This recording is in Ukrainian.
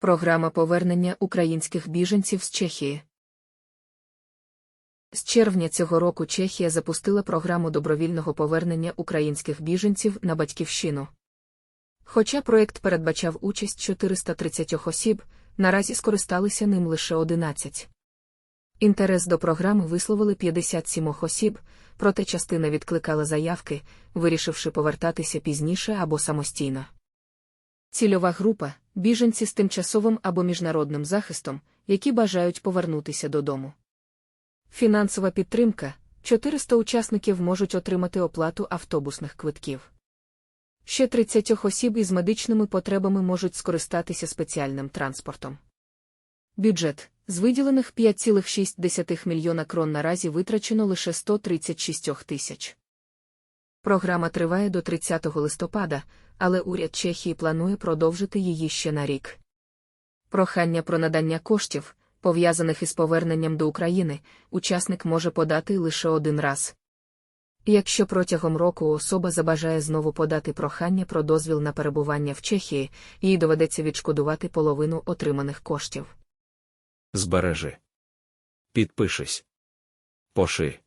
Програма повернення українських біженців з Чехії. З червня цього року Чехія запустила програму добровільного повернення українських біженців на батьківщину. Хоча проєкт передбачав участь 430 осіб, наразі скористалися ним лише 11. Інтерес до програми висловили 57 осіб, проте частина відкликала заявки, вирішивши повертатися пізніше або самостійно. Цільова група біженці з тимчасовим або міжнародним захистом, які бажають повернутися додому. Фінансова підтримка 400 учасників можуть отримати оплату автобусних квитків. Ще 30 осіб із медичними потребами можуть скористатися спеціальним транспортом. Бюджет з виділених 5,6 мільйона крон наразі витрачено лише 136 тисяч. Програма триває до 30 листопада, але уряд Чехії планує продовжити її ще на рік. Прохання про надання коштів, пов'язаних із поверненням до України, учасник може подати лише один раз. Якщо протягом року особа забажає знову подати прохання про дозвіл на перебування в Чехії, їй доведеться відшкодувати половину отриманих коштів. Збережи. Підпишись. Поши.